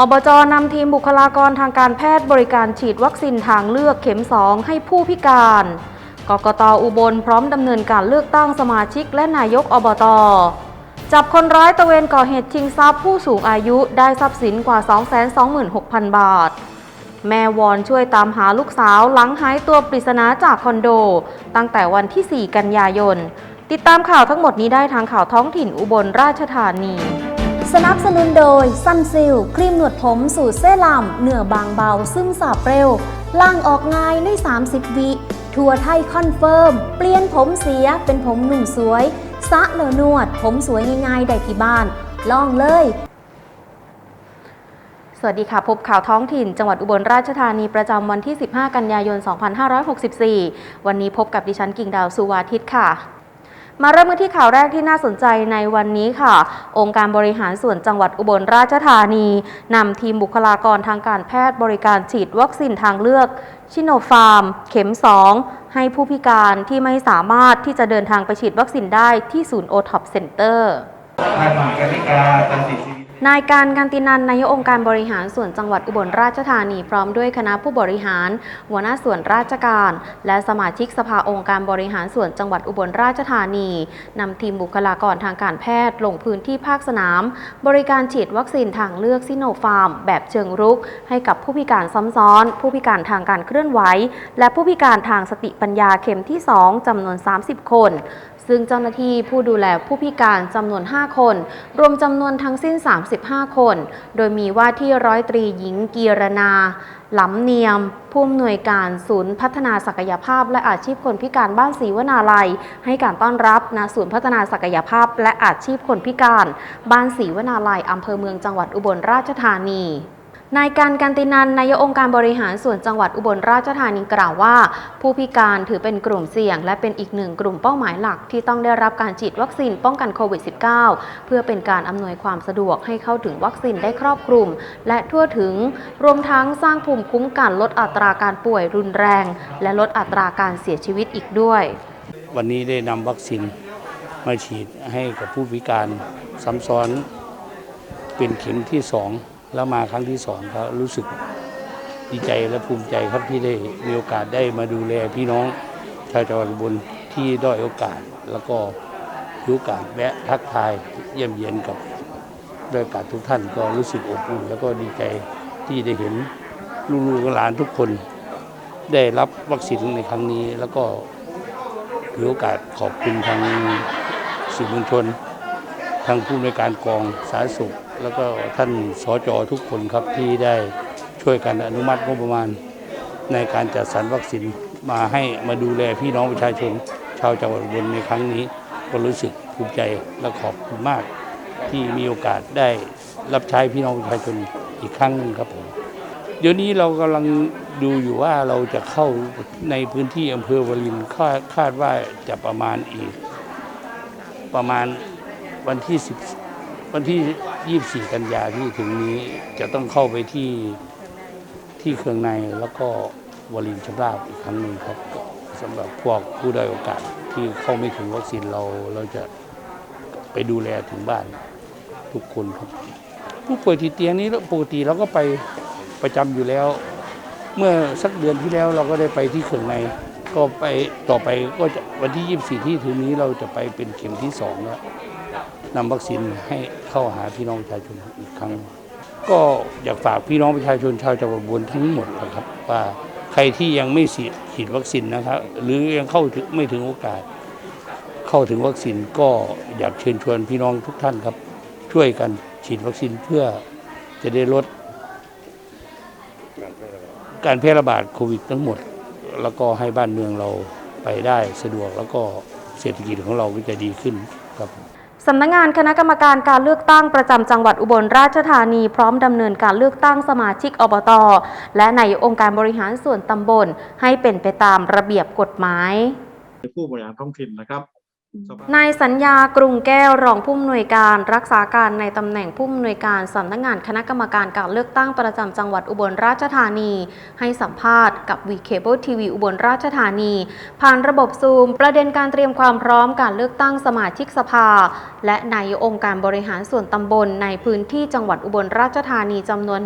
อบจนำทีมบุคลากรทางการแพทย์บริการฉีดวัคซีนทางเลือกเข็ม 2 ให้ผู้พิการ กกตอุบลพร้อมดำเนินการเลือกตั้งสมาชิกและนายกอบต จับคนร้ายตะเวนก่อเหตุชิงทรัพย์ผู้สูงอายุได้ทรัพย์สินกว่า 226,000 บาท แม่วอนช่วยตามหาลูกสาวหลังหายตัวปริศนาจากคอนโด ตั้งแต่วันที่ 4 กันยายน ติดตามข่าวทั้งหมดนี้ได้ทางข่าวท้องถิ่นอุบลราชธานี สนับสนุนโดยซันซิลครีมหนวดผมสูตรเซรั่มเนื้อบางเบาซึมสาบเร็วล่างออกง่ายใน 30 วิทัวไทยคอนเฟิร์ม เปลี่ยนผมเสียเป็นผมหนุ่มสวยสะเหลอนวด ผมสวยง่ายๆ ได้ที่บ้าน ลองเลย สวัสดีค่ะ พบข่าวท้องถิ่น จังหวัดอุบลราชธานีประจำวันที่ 15 กันยายน 2564 วันนี้พบกับดิฉันกิ่งดาวสุวาทิตค่ะ มาเริ่มกันที่ข่าวแรกที่น่าสนใจในวันนี้ค่ะ องค์การบริหารส่วนจังหวัดอุบลราชธานีนำทีมบุคลากรทางการแพทย์บริการฉีดวัคซีนทางเลือกชิโนฟาร์ม เข็ม 2 ให้ผู้พิการที่ไม่สามารถที่จะเดินทางไปฉีดวัคซีนได้ที่ศูนย์โอท็อปเซ็นเตอร์ นายกาตันติชีวิตนายการกันตินันนายกองค์การบริหารส่วนจังหวัดอุบลราชธานีพร้อมด้วยคณะผู้บริหาร หัวหน้าส่วนราชการ และสมาชิกสภาองค์การบริหารส่วนจังหวัดอุบลราชธานีนำทีมบุคลากรทางการแพทย์ลงพื้นที่ภาคสนาม บริการฉีดวัคซีนทางเลือกซิโนฟาร์ม แบบเชิงรุก ให้กับผู้พิการซ้ำซ้อน ผู้พิการทางการเคลื่อนไหว และผู้พิการทางสติปัญญาเข็มที่ 2จำนวน 30 คน ซึ่งเจ้าหน้าที่ผู้ดูแลผู้พิการจำนวน 5 คน รวมจำนวนทั้งสิ้น 35 คน โดยมีว่าที่ร้อยตรีหญิงกีรนาหลำเนียม ผู้อำนวยการศูนย์พัฒนาศักยภาพ และอาชีพคนพิการบ้านศรีวนาลัย ให้การต้อนรับณศูนย์พัฒนาศักยภาพ และอาชีพคนพิการ บ้านศรีวนาลัยอำเภอเมืองจังหวัดอุบลราชธานี นายการกันตินันนายกองค์การบริหารส่วนจังหวัดอุบลราชธานีกล่าวว่า ผู้พิการถือเป็นกลุ่มเสี่ยง และเป็นอีกหนึ่งกลุ่มเป้าหมายหลักที่ต้องได้รับการฉีดวัคซีนป้องกันโควิด -19 เพื่อเป็นการอำนวยความสะดวกให้เข้าถึงวัคซีนได้ครอบคลุม และทั่วถึง รวมทั้งสร้างภูมิคุ้มกันลดอัตราการป่วยรุนแรง และลดอัตราการเสียชีวิตอีกด้วย วันนี้ได้นำวัคซีนมาฉีดให้กับผู้พิการซ้ำซ้อนเป็นเข็มที่สอง แล้วมาครั้งที่สองก็รู้สึกดีใจและภูมิใจครับที่ได้มีโอกาสได้มาดูแลพี่น้องชาวจังหวัดอุบลที่ด้อยโอกาส แล้วก็มีโอกาสแวะทักทายเยี่ยมเยียนกับด้อยโอกาสทุกท่านก็รู้สึกอบอุ่นแล้วก็ดีใจที่ได้เห็นลูกหลานทุกคน ได้รับวัคซีนในครั้งนี้ แล้วก็ถือโอกาสขอบคุณทางสื่อมวลชน ทางผู้ในการกองสาธารณสุข แล้วก็ท่านสจทุกคนครับที่ได้ช่วยกันอนุมัติงบประมาณ ในการจัดสรรวัคซีนมาให้มาดูแลพี่น้องประชาชน ชาวจังหวัดอุบลในครั้งนี้ ก็รู้สึกภูมิใจและขอบคุณมาก ที่มีโอกาสได้รับใช้พี่น้องประชาชนอีกครั้งหนึงครับผมเดี๋ยวนี้เรากำลังดูอยู่ว่าเราจะเข้าในพื้นที่อำเภอวลินคาดคาดว่าจะประมาณอีก ประมาณวันที่10วันที่ 24 กันยาที่ถึงนี้จะต้องเข้าไปที่ที่เครื่องในแล้วก็วลินชำราบอีกครั้งหนึ่งครับสำหรับพวกผู้ได้โอกาสที่เข้าไม่ถึงวัคซีนเราเราจะไปดูแลถึงบ้านทุกคนครับ ผู้ป่วยติดเตียงนี้ปกติเราก็ไปประจำอยู่แล้ว เมื่อสักเดือนที่แล้วเราก็ได้ไปที่เขื่องในก็ไปต่อไปก็จะวันที่ 24 ที่ถึงนี้เราจะไปเป็นเข็มที่สองแล้ว นำวัคซีนให้เข้าหาพี่น้องประชาชนอีกครั้ง ก็อยากฝากพี่น้องประชาชนชาวจังหวัดอุบลทั้งหมดนะครับ ว่าใครที่ยังไม่ฉีดฉีดวัคซีนนะครับ หรือยังเข้าถึงไม่ถึงโอกาส เข้าถึงวัคซีนก็อยากเชิญชวนพี่น้องทุกท่านครับ ช่วยกันฉีดวัคซีนเพื่อจะได้ลดการแพร่ระบาดโควิดทั้งหมด แล้วก็ให้บ้านเมืองเราไปได้สะดวกแล้วก็เศรษฐกิจของเราก็จะดีขึ้นครับ สำนักงงานคณะกรรมการการเลือกตั้งประจำจังหวัดอุบลราชธานีพร้อมดำเนินการเลือกตั้งสมาชิกอบต และในองค์การบริหารส่วนตำบล ให้เป็นไปตามระเบียบกฎหมายผู้บริหารท้องถิ่นนะครับ นายสัญญากรุงแก้วรองผู้อำนวยการรักษาการในตำแหน่งผู้อำนวยการสำนักงานคณะกรรมการการเลือกตั้งประจำจังหวัดอุบลราชธานี ให้สัมภาษณ์กับวีเคเบิลทีวีอุบลราชธานี ผ่านระบบซูม ประเด็นการเตรียมความพร้อมการเลือกตั้งสมาชิกสภา และนายองค์การบริหารส่วนตำบลในพื้นที่จังหวัดอุบลราชธานีจำนวน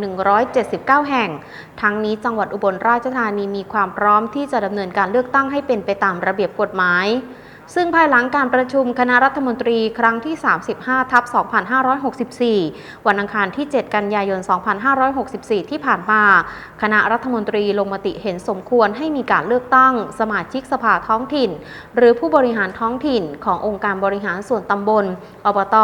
179 แห่ง ทั้งนี้จังหวัดอุบลราชธานีมีความพร้อมที่จะดำเนินการเลือกตั้งให้เป็นไปตามระเบียบกฎหมาย ซึ่งภายหลังการประชุมคณะรัฐมนตรีครั้งที่ 35 ทับ 2564 วันอังคารที่ 7 กันยายน 2564 ที่ผ่านมา คณะรัฐมนตรีลงมติเห็นสมควรให้มีการเลือกตั้ง สมาชิกสภาท้องถิ่น หรือผู้บริหารท้องถิ่นขององค์การบริหารส่วนตำบล อบต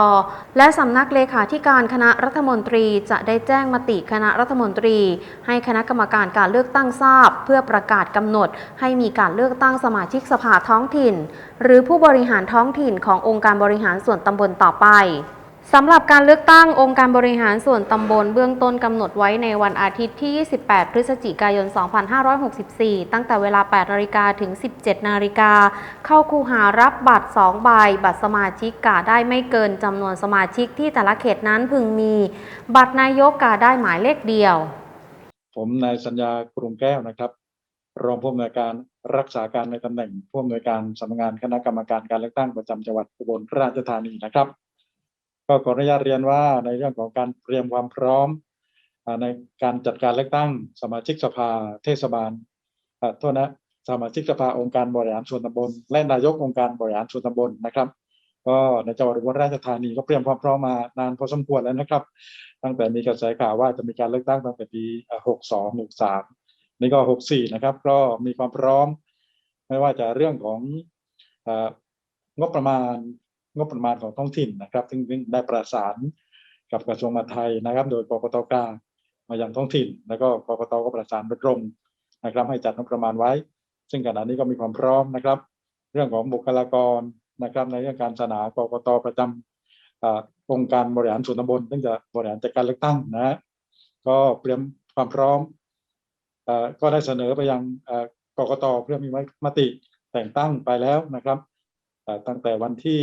และสำนักเลขาธิการคณะรัฐมนตรีจะได้แจ้งมติคณะรัฐมนตรี ให้คณะกรรมการการเลือกตั้งทราบ เพื่อประกาศกำหนดให้มีการเลือกตั้งสมาชิกสภาท้องถิ่น หรือือผู้บริหารท้องถิ่นขององค์การบริหารส่วนตำบลต่อไปสำหรับการเลือกตั้งองค์การบริหารส่วนตำบลเบื้องต้นกำหนดไว้ในวันอาทิตย์ที่ 28 พฤศจิกายน 2564 ตั้งแต่เวลา 8 นาฬิกาถึง 17 นาฬิกา เข้าคูหารับบัตร 2 ใบ บัตรสมาชิกกาได้ไม่เกินจำนวนสมาชิกที่แต่ละเขตนั้นพึงมี บัตรนายกกาได้หมายเลขเดียว ผมนายสัญญากรุงแก้วนะครับ รองผู้อำนวยการรักษาการในตำแหน่งผู้อำนวยการสำนักงานคณะกรรมการการเลือกตั้งประจำจังหวัดอุบลราชธานีนะครับ ก็ขออนุญาตเรียนว่าในเรื่องของการเตรียมความพร้อมในการจัดการเลือกตั้งสมาชิกสภาเทศบาลโทษนะสมาชิกสภาองค์การบริหารส่วนตำบล และนายกองค์การบริหารส่วนตำบลนะครับ ก็ในจังหวัดอุบลราชธานีก็เตรียมความพร้อมมานานพอสมควรแล้วนะครับ ตั้งแต่มีกระแสข่าวว่าจะมีการเลือกตั้งตั้งแต่ปี 62 63 นี่ก็ 64 นะครับ ก็มีความพร้อม ไม่ว่าจะเรื่องขององบประมาณงบประมาณของท้องถิ่นนะครับซึ่งได้ประสานกับกระทรวงมหาดไทยนะครับ โดยกกตกลางมายังท้องถิ่น แล้วก็กกตก็ประสานโดยตรงนะครับ ให้จัดงบประมาณไว้ ซึ่งขณะนี้ก็มีความพร้อมนะครับ เรื่องของบุคลากรนะครับ ในเรื่องการสนากกตประจำอ่าองค์การบริหารส่วนตำบลซึ่งจะบริหารจัดการเลือกตั้งนะก็เตรียมความพร้อม ก็ได้เสนอไปยังเอ่อกกตเพื่อมีมติแต่งตั้งไปแล้วนะครับเอ่อตั้งแต่วันที่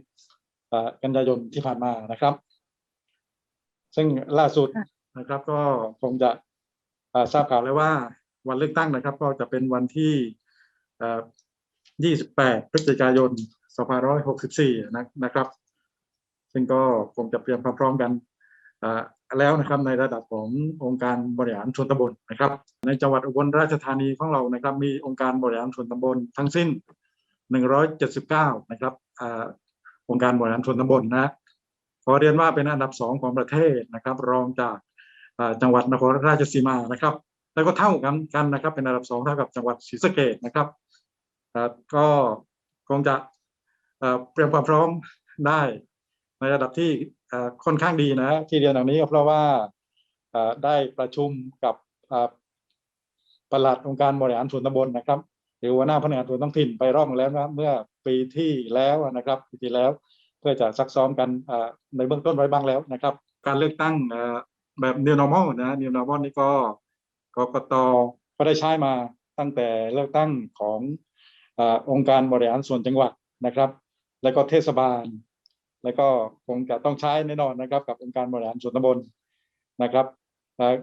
10อ่ากันยายนที่ผ่านมานะครับ ซึ่งล่าสุดนะครับก็คงจะอ่าทราบข่าวแล้วว่าวันเลือกตั้งนะครับ ก็จะเป็นวันที่เอ่อ28 พฤศจิกายน 2564นะนะครับ ซึ่งก็คงจะเตรียมความพร้อมกันอ่า แล้วนะครับในระดับขององค์การบริหารส่วนตำบลนะครับ ในจังหวัดอุบลราชธานีของเรานะครับ มีองค์การบริหารส่วนตำบลทั้งสิ้น 179 นะครับอองค์การบริหารส่วนตำบลนะขอเรียนว่าเป็นอันดับสองของประเทศนะครับ รองจากจังหวัดนครราชสีมานะครับ แล้วก็เท่ากันกันนะครับ เป็นอันดับสองเท่ากับจังหวัดศรีสะเกษนะครับก็คงจะเตรียมความพร้อมได้ในระดับที่ ค่อนข้างดีนะที่เรียนอย่างนี้ก็เพราะว่าได้ประชุมกับเอ่อปลัดองค์การบริหารส่วนตำบลนะครับหรือหัวหน้าพนักงานส่วนท้องถิ่นไปรอบหนึ่งแล้วนะเมื่อปีที่แล้วนะครับปีที่แล้วเพื่อจะซักซ้อมกันในเบื้องต้นไว้บ้างแล้วนะครับ การเลือกตั้งแบบ new normal นะ new normal นี่ก็กกตก็ได้ใช้มาตั้งแต่เลือกตั้งของออองค์การบริหารส่วนจังหวัดนะครับ แล้วก็เทศบาล แล้วก็คงจะต้องใช้แน่นอนนะครับ กับองค์การบริหารส่วนตำบลนะครับ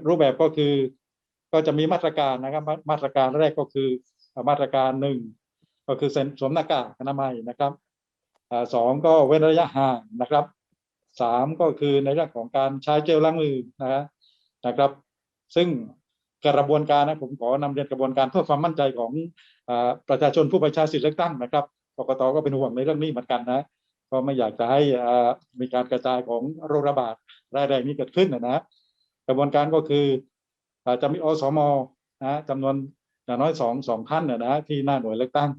รูปแบบก็คือก็จะมีมาตรการนะครับมาตรการแรกก็คือมาตรการหนึ่งก็คือเซ็นสวมหน้ากากอนามัยนะครับอสองก็เว้นระยะห่างนะครับสามก็คือในเรื่องของการใช้เจลล้างมือนะนะครับ ซึ่งกระบวนการนะผมขอนำเรียนกระบวนการเพื่อความมั่นใจของอประชาชนผู้ไปใช้สิทธิเลือกตั้งนะครับกกตก็เป็นห่วงในเรื่องนี้เหมือนกันนะ ก็ไม่อยากจะให้อ่ามีการกระจายของโรคระบาดรายแรงนี้เกิดขึ้นนะนะกระบวนการก็คืออาจะมีอสมนะจำนวนอย่างน้อยสองสองท่านนะนะที่หน้าหน่วยเลือกตั้ง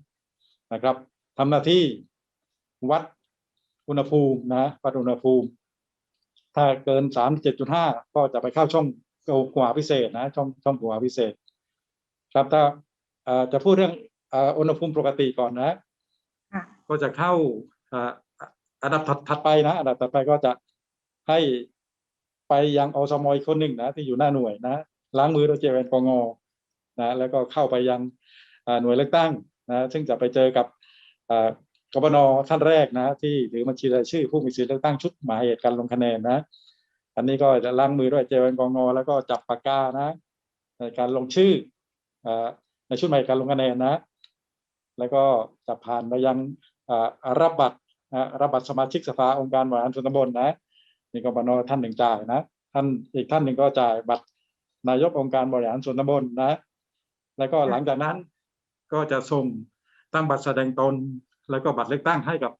นะครับทำหน้าที่วัดอุณหภูมินะวัดอุณหภูมิ ถ้าเกินสามเจ็ดจุดห้าก็จะไปเข้าช่องหัวพิเศษนะช่องช่องหัวพิเศษ ครับถ้าอ่าจะพูดเรื่องอ่าอุณหภูมิปกติก่อนนะค่ะก็จะเข้า อันดับถัดถัดไปนะอันดับถัดไปก็จะให้ไปยังอสมอีกคนหนึ่งนะ ที่อยู่หน้าหน่วยนะล้างมือด้วยเจลแอลกอฮอล์นะแล้วก็เข้าไปยังหน่วยเลือกตั้งนะซึ่งจะไปเจอกับกบนท่านแรกนะ ที่ถือบัญชีรายชื่อผู้มีสิทธิเลือกตั้งชุดหมายเหตุการลงคะแนนนะ อันนี้ก็จะล้างมือด้วยเจลแอลกอฮอล์แล้วก็จับปากกานะในการลงชื่ออในชุดหมายเหตการลงคะแนนนะ แล้วก็จะผ่านไปยังอ่อรับบัตร รับบัตรสมาชิกสภาองค์การบริหารส่วนตำบลนะนี่กบนท่านหนึ่งจ่ายนะท่านอีกท่านหนึ่งก็จ่ายบัตรนายกองค์การบริหารส่วนตำบลนะ แล้วก็หลังจากนั้นก็จะส่งตั้งบัตรแสดงตน แล้วก็บัตรเลือกตั้งให้กับ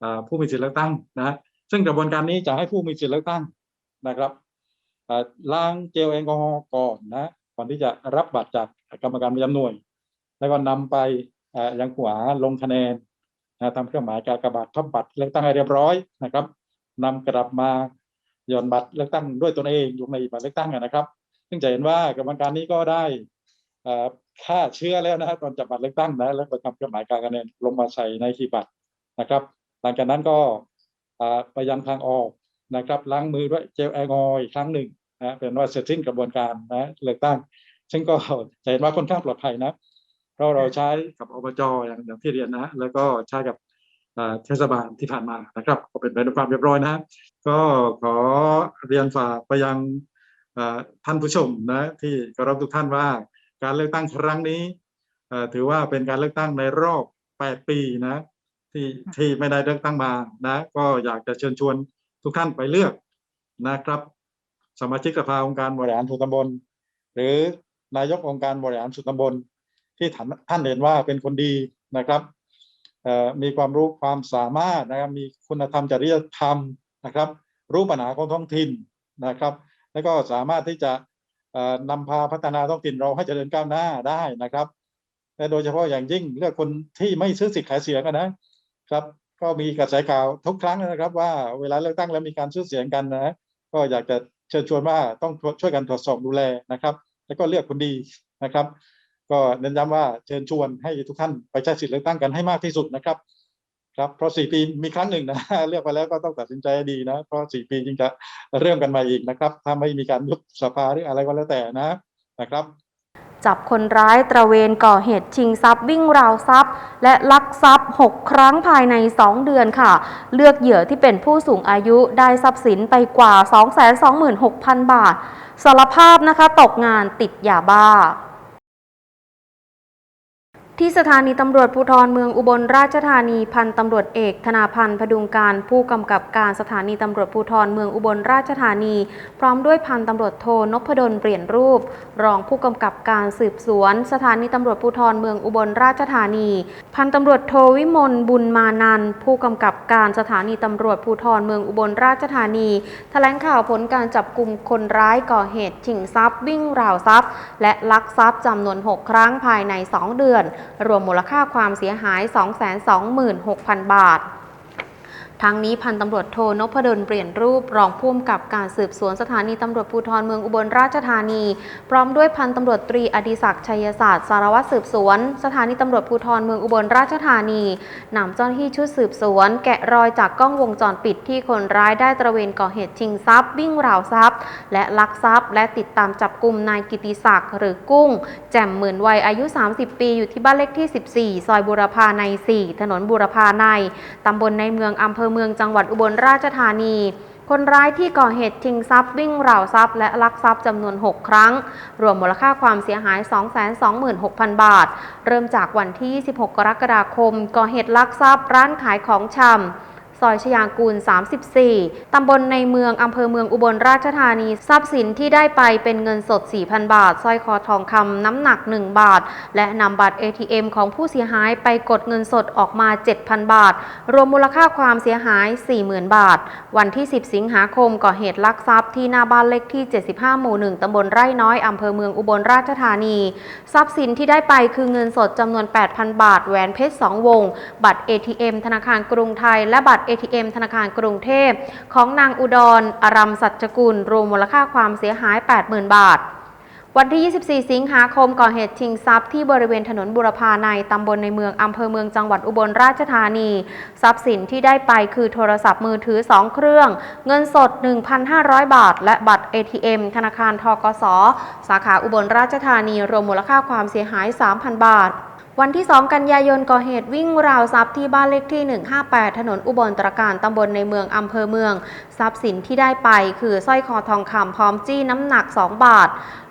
เอ่อผู้มีสิทธิเลือกตั้งนะซึ่งกระบวนการนี้จะให้ผู้มีสิทธิเลือกตั้งนะครับเอ่อล้างเจลแอลกอฮอล์ก่อนนะก่อนที่จะรับบัตรจากกรรมการประจำหน่วย แล้วก็นำไปเอ่อยังหัวลงคะแนน นะทำเครื่องหมายกากบาทพับบัตรเลือกตั้งให้เรียบร้อยนะครับนำกลับมาหย่อนบัตรเลือกตั้งด้วยตนเองลงในบัตรเลือกตั้งนะครับ ซึ่งจะเห็นว่ากระบวนการนี้ก็ได้เอ่าเชื้อแล้วนะตอนจับบัตรเลือกตั้งนะแล้วก็ทำเครื่องหมายการคะแนนลงมาใส่ในหีบบัตรนะครับ หลังจากนั้นก็ไปยังทางออกนะครับล้างมือด้วยเจลแอลกอฮอล์อีกครั้งหนึ่งนะเป็นว่าเสร็จสิ้นกระบวนการนะเลือกตั้ง ซึ่งก็จะเห็นว่าค่อนข้างปลอดภัยนะ เพราะเราใช้กับอบจอย่างอย่างที่เรียนนะ แล้วก็ใช้กับอ่าเทศบาลที่ผ่านมานะครับก็เป็นไปด้วยความเรียบร้อยนะก็ขอเรียนฝากไปยังอ่าท่านผู้ชมนะที่เคารพทุกท่านว่าการเลือกตั้งครั้งนี้เอ่อถือว่าเป็นการเลือกตั้งในรอบ 8 ปีนะที่ที่ไม่ได้เลือกตั้งมานะก็อยากจะเชิญชวนทุกท่านไปเลือกนะครับ สมาชิกสภาองค์การบริหารส่วนตำบล หรือนายกองค์การบริหารส่วนตำบล ที่ท่านเห็นว่าเป็นคนดีนะครับมีความรู้ความสามารถนะครับมีคุณธรรมจริยธรรมนะครับ รู้ปัญหาของท้องถิ่นนะครับ แล้วก็สามารถที่จะเอ่อนำพาพัฒนาท้องถิ่นเราให้เจริญก้าวหน้าได้นะครับและโดยเฉพาะอย่างยิ่งเลือกคนที่ไม่ซื้อสิทธิ์ขายเสียงนะครับ ก็มีกระแสข่าวทุกครั้งนะครับ ว่าเวลาเลือกตั้งแล้วมีการซื้อเสียงกันนะก็อยากจะเชิญชวนว่าต้องช่วยกันตรวจสอบดูแลนะครับ แล้วก็เลือกคนดีนะครับ ก็เน้นย้ำว่าเชิญชวนให้ทุกท่านไปใช้สิทธิ์เลือกตั้งกันให้มากที่สุดนะครับ ครับเพราะสี่ปีมีครั้งหนึ่งนะเลือกไปแล้วก็ต้องตัดสินใจดีนะ เพราะสี่ปีจึงจะเริ่มกันมาอีกนะครับ ถ้าไม่มีการยุบสภาหรืออะไรก็แล้วแต่นะนะครับจับคนร้ายตระเวนก่อเหตุชิงทรัพย์วิ่งราวทรัพย์ และลักทรัพย์ 6 ครั้งภายใน 2 เดือนค่ะ เลือกเหยื่อที่เป็นผู้สูงอายุได้ทรัพย์สินไปกว่า 226,000 บาทสารภาพนะคะตกงานติดยาบ้า ที่สถานีตำรวจภูธรเมืองอุบลราชธานีพันตำรวจเอก ธนาพันธ์พดุงการผู้กำกับการสถานีตำรวจภูธรเมืองอุบลราชธานี พร้อมด้วยพันตำรวจโทนพดลเปลี่ยนรูป รองผู้กำกับการสืบสวน สถานีตำรวจภูธรเมืองอุบลราชธานี พันตำรวจโทวิมลบุญมานันผู้กำกับการสถานีตำรวจภูธรเมืองอุบลราชธานีแถลงข่าวผลการจับกลุ่มคนร้ายก่อเหตุชิงทรัพย์วิ่งราวทรัพย์ และลักทรัพย์จำนวน 6 ครั้งภายใน 2 เดือนรวมมูลค่าความเสียหาย 226,000 บาท ทั้งนี้พันตำรวจโทนพดลเปลี่ยนรูปรองผู้กำกับการสืบสวนสถานีตำรวจภูธรเมืองอุบลราชธานี พร้อมด้วยพันตำรวจตรีอดิศักดิ์ชัยศาสตร์สารวัตรสืบสวน สถานีตำรวจภูธรเมืองอุบลราชธานีนำเจ้าหน้าที่ชุดสืบสวน แกะรอยจากกล้องวงจรปิดที่คนร้ายได้ตระเวนก่อเหตุชิงทรัพย์วิ่งราวทรัพย์ และลักทรัพย์ และติดตามจับกลุ่มนายกิติศักดิ์หรือกุ้ง แจ่มหมื่นวัยอายุ 30 ปีอยู่ที่บ้านเลขที่ 14 ซอยบุรพาใน 4 ถนนบุรพาในตำบลในเมืองอำเภอเมืองจังหวัดอุบลราชธานี คนร้ายที่ก่อเหตุชิงทรัพย์วิ่งราวทรัพย์และลักทรัพย์จำนวน 6 ครั้ง รวมมูลค่าความเสียหาย 226,000 บาท เริ่มจากวันที่ 26 กรกฎาคม ก่อเหตุลักทรัพย์ร้านขายของชำ อยชยางกูล 34 ตำบลในเมือง อำเภอเมืองอุบลราชธานี ทรัพย์สินที่ได้ไปเป็นเงินสด 4,000 บาท สร้อยคอทองคำน้ำหนัก 1 บาท และนำบัตร ATM ของผู้เสียหายไปกดเงินสดออกมา 7,000 บาท รวมมูลค่าความเสียหาย 40,000 บาท วันที่ 10 สิงหาคมก่อเหตุลักทรัพย์ที่หน้าบ้านเลขที่ 75 หมู่ 1 ตำบลไร่น้อย อำเภอเมืองอุบลราชธานี ทรัพย์สินที่ได้ไปคือเงินสดจำนวน 8,000 บาท แหวนเพชร 2 วง บัตร ATM ธนาคารกรุงไทย และบัตร ATM ธนาคารกรุงเทพ ของนางอุดรอารัมสัจจกุล รวมมูลค่าความเสียหาย 80,000 บาทวันที่ 24 สิงหาคมก่อเหตุชิงทรัพย์ที่บริเวณถนนบุรพาในตำบลในเมืองอำเภอเมืองจังหวัดอุบลราชธานี ทรัพย์สินที่ได้ไปคือโทรศัพท์มือถือ 2 เครื่อง เงินสด 1,500 บาท และบัตร ATM ธนาคารทกส สาขาอุบลราชธานี รวมมูลค่าความเสียหาย 3,000 บาท วันที่ 2 กันยายนก่อเหตุวิ่งราวทรัพย์ที่บ้านเลขที่ 158 ถนนอุบลตรการตำบลในเมืองอำเภอเมือง ทรัพย์สินที่ได้ไปคือสร้อยคอทองคำพร้อมจี้น้ำหนัก 2 บาท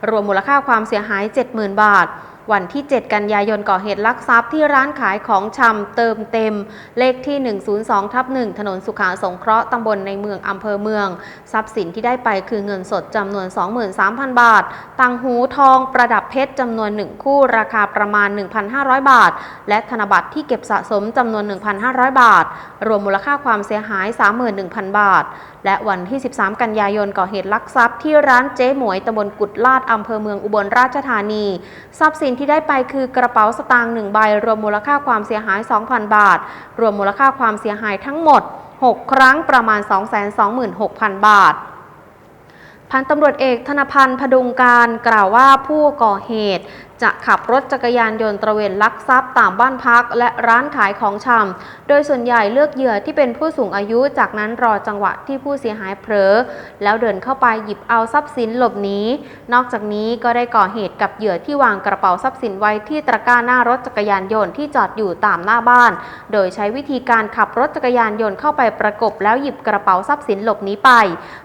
รวมมูลค่าความเสียหาย 70,000 บาท วันที่ 7 กันยายนก่อเหตุลักทรัพย์ที่ร้านขายของชำเติมเต็ม เลขที่ 102ทับ1ถนนสุขาสงเคราะห์ตำบลในเมืองอำเภอเมือง ทรัพย์สินที่ได้ไปคือเงินสดจำนวน 23,000 บาทต่างหูทองประดับเพชรจำนวน 1 คู่ราคาประมาณ 1,500 บาท และธนบัตรที่เก็บสะสมจำนวน 1,500 บาท รวมมูลค่าความเสียหาย 31,000 บาท และวันที่ 13 กันยายนก่อเหตุลักทรัพย์ที่ร้านเจ๊หมวยตำบลกุดลาดอำเภอเมืองอุบลราชธานี ทรัพย์สินที่ได้ไปคือกระเป๋าสตางค์1ใบ รวมมูลค่าความเสียหาย 2,000 บาท รวมมูลค่าความเสียหายทั้งหมด 6 ครั้งประมาณ 226,000 บาทพันตำรวจเอกธนพันธ์พดุงการกล่าวว่าผู้ก่อเหตุจะขับรถจักรยานยนต์ตระเวนลักทรัพย์ตามบ้านพักและร้านขายของชำ โดยส่วนใหญ่เลือกเหยื่อที่เป็นผู้สูงอายุ จากนั้นรอจังหวะที่ผู้เสียหายเผลอ แล้วเดินเข้าไปหยิบเอาทรัพย์สินหลบหนี นอกจากนี้ก็ได้ก่อเหตุกับเหยื่อที่วางกระเป๋าทรัพย์สินไว้ที่ตะกร้าหน้ารถจักรยานยนต์ที่จอดอยู่ตามหน้าบ้าน โดยใช้วิธีการขับรถจักรยานยนต์เข้าไปประกบ แล้วหยิบกระเป๋าทรัพย์สินหลบหนีไป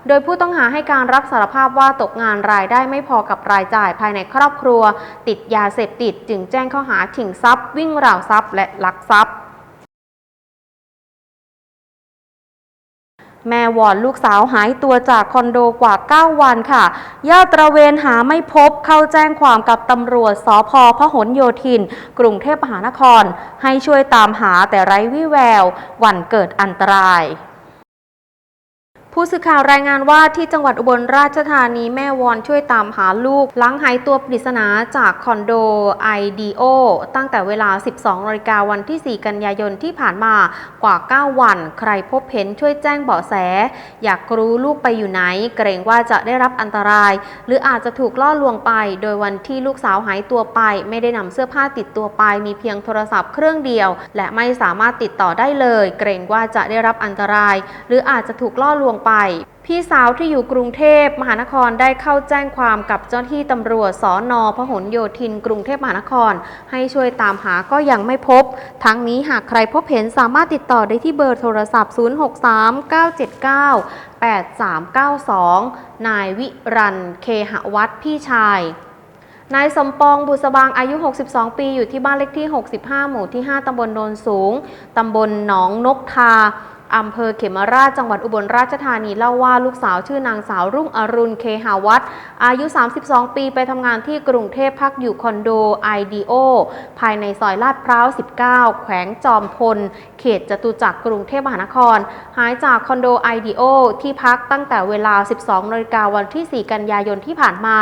โดยผู้ต้องหาให้การรับสารภาพว่าตกงานรายได้ไม่พอกับรายจ่ายภายในครอบครัวติดยาเสพติด จึงแจ้งข้อหาชิงทรัพย์ วิ่งราวทรัพย์และลักทรัพย์ แม่วอนลูกสาวหายตัวจากคอนโดกว่า 9 วันค่ะ ญาติตระเวนหาไม่พบเข้าแจ้งความกับตำรวจสพพหลโยธิน กรุงเทพมหานคร ให้ช่วยตามหาแต่ไร้วี่แวว วันเกิดอันตราย ผู้สื่อข่าวรายงานว่าที่จังหวัดอุบลราชธานีแม่วอนช่วยตามหาลูกหลังหายตัวปริศนาจากคอนโดไอดีโอตั้งแต่เวลา 12นาฬิกาวันที่ 4 กันยายนที่ผ่านมากว่า 9 วัน ใครพบเห็นช่วยแจ้งเบาะแส อยากรู้ลูกไปอยู่ไหน เกรงว่าจะได้รับอันตราย หรืออาจจะถูกล่อลวงไป โดยวันที่ลูกสาวหายตัวไป ไม่ได้นำเสื้อผ้าติดตัวไป มีเพียงโทรศัพท์เครื่องเดียว และไม่สามารถติดต่อได้เลย เกรงว่าจะได้รับอันตราย หรืออาจจะถูกล่อลวงไป พี่สาวที่อยู่กรุงเทพมหานครได้เข้าแจ้งความกับเจ้าหน้าที่ตำรวจสอนอพหลโยธิน กรุงเทพมหานคร ให้ช่วยตามหาก็ยังไม่พบ ทั้งนี้หากใครพบเห็นสามารถติดต่อได้ที่เบอร์โทรศัพท์ 063-979-8392 นายวิรัน เคหวัฒพี่ชาย นายสมปองบุษบางอายุ 62 ปี อยู่ที่บ้านเลขที่ 65 หมู่ที่ 5 ตำบลโนนสูง ตำบลหนองนกทา อำเภอเขมราชจังหวัดอุบลราชธานีเล่าว่าลูกสาวชื่อนางสาวรุ่งอรุณเคหาวัฒน์อายุ 32 ปีไปทำงานที่กรุงเทพพักอยู่คอนโดไอดีโอภายในซอยลาดพร้าว 19 แขวงจอมพล เขตจตุจักรกรุงเทพมหานคร หายจากคอนโดไอดีโอที่พักตั้งแต่เวลา 12นาฬิกาวันที่ 4 กันยายนที่ผ่านมา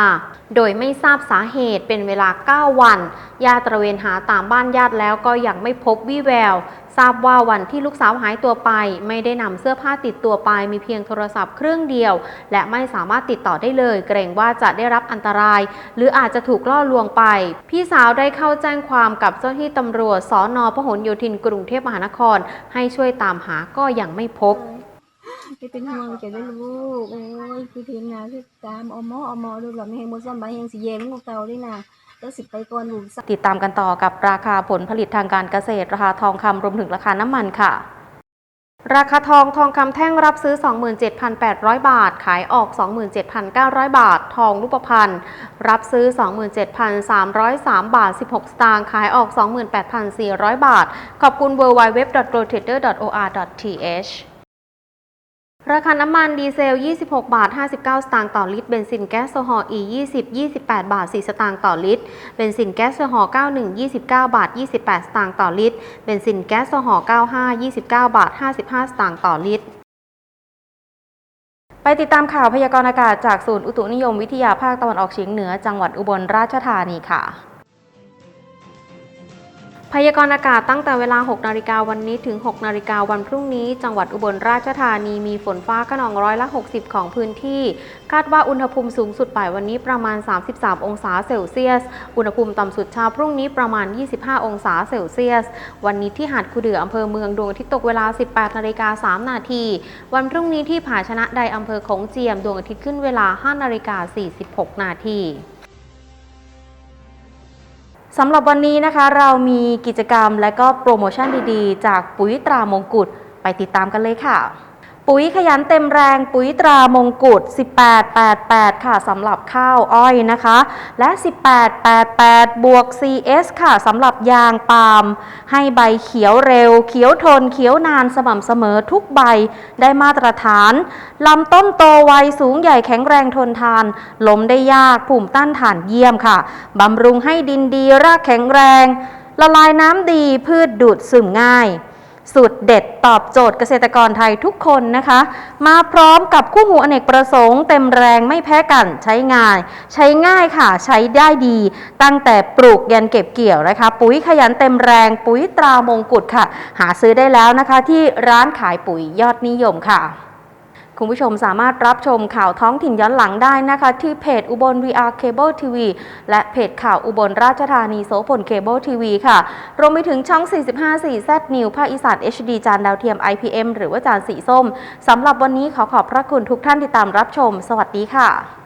โดยไม่ทราบสาเหตุเป็นเวลา 9 วันญาติตระเวนหาตามบ้านญาติแล้วก็ยังไม่พบวี่แวว ทราบว่าวันที่ลูกสาวหายตัวไป ไม่ได้นำเสื้อผ้าติดตัวไป มีเพียงโทรศัพท์เครื่องเดียว และไม่สามารถติดต่อได้เลย เกรงว่าจะได้รับอันตราย หรืออาจจะถูกล่อลวงไป พี่สาวได้เข้าแจ้งความกับเจ้าหน้าที่ตำรวจสอนอพหลโยธินกรุงเทพมหานคร ให้ช่วยตามหาก็ยังไม่พบพี่เป็นห่วงจะได้ลูกโอ้ยพี่ทีมงานที่ตามอมออมอดูหลับไม่เฮงบนซ้ำใบเฮงสีเย็นลูกเตาด้วยนะ แล้วสิบไปก่อนลูกสติดตามกันต่อกับราคาผลผลิตทางการเกษตร ราคาทองคำรวมถึงราคาน้ำมันค่ะ ราคาทองทองคำแท่งรับซื้อ 27,800 บาท ขายออก 27,900 บาท ทองรูปพรรณรับซื้อ 27,303 บาท 16 สตางค์ขายออก 28,400 บาท ขอบคุณ w w w g l o w t r a d e r o r t h ราคาน้ำมันดีเซล 26 บาท 59 สตางค์ต่อลิตร เบนซินแก๊สโซฮอล์ E 20 28 บาท 4 สตางค์ต่อลิตร เบนซินแก๊สโซฮอล์ 91 29 บาท 28 สตางค์ต่อลิตร เบนซินแก๊สโซฮอล์ 95 29 บาท 55 สตางค์ต่อลิตร ไปติดตามข่าวพยากรณ์อากาศจากศูนย์อุตุนิยมวิทยาภาคตะวันออกเฉียงเหนือ จังหวัดอุบลราชธานีค่ะ พยากรณ์อากาศตั้งแต่เวลา 6 นาฬิกาวันนี้ถึง 6 นาฬิกาวันพรุ่งนี้ จังหวัดอุบลราชธานีมีฝนฟ้าขนองร้อยละ 60 ของพื้นที่ คาดว่าอุณหภูมิสูงสุดบ่ายวันนี้ประมาณ 33 องศาเซลเซียส อุณหภูมิต่ำสุดเช้าพรุ่งนี้ประมาณ 25 องศาเซลเซียส วันนี้ที่หาดคูเดืออำเภอเมืองดวงอาทิตย์ตกเวลา 18 นาฬิกา 3 นาที วันพรุ่งนี้ที่ผาชนะใดอำเภอโขงเจียมดวงอาทิตย์ขึ้นเวลา 5 นาฬิกา 46 นาที สำหรับวันนี้นะคะเรามีกิจกรรมและก็โปรโมชั่นดีๆ จากปุ๋ยตรามงกุฎไปติดตามกันเลยค่ะ ปุ๋ยขยันเต็มแรงปุ๋ยตรามงกุฎ1888 ค่ะสำหรับข้าวอ้อยนะคะ และ 1888 บวก CS ค่ะสำหรับยางปาล์มให้ใบเขียวเร็ว เขียวทนเขียวนานสม่ำเสมอทุกใบได้มาตรฐานลำต้นโตไวสูงใหญ่แข็งแรงทนทานล้มได้ยากภูมิต้านทานเยี่ยมค่ะบำรุงให้ดินดีรากแข็งแรง ละลายน้ำดีพืชดูดซึมง่าย สูตรเด็ดตอบโจทย์เกษตรกรไทยทุกคนนะคะ มาพร้อมกับคู่หูอเนกประสงค์เต็มแรงไม่แพ้กันใช้ง่าย ใช้ง่ายค่ะใช้ได้ดี ตั้งแต่ปลูกยันเก็บเกี่ยวนะคะ ปุ๋ยขยันเต็มแรงปุ๋ยตรามงกุฎค่ะ หาซื้อได้แล้วนะคะที่ร้านขายปุ๋ยยอดนิยมค่ะ คุณผู้ชมสามารถรับชมข่าวท้องถิ่นย้อนหลังได้นะคะ ที่เพจอุบล VR Cable TV และเพจข่าวอุบลราชธานีโสพลเคเบิลทีวีค่ะ รวมไปถึงช่อง 45 4 Z New ภาคอีสาน HD จานดาวเทียม IPM หรือว่าจานสีส้มสำหรับวันนี้ขอขอบพระคุณทุกท่านที่ตามรับชม สวัสดีค่ะ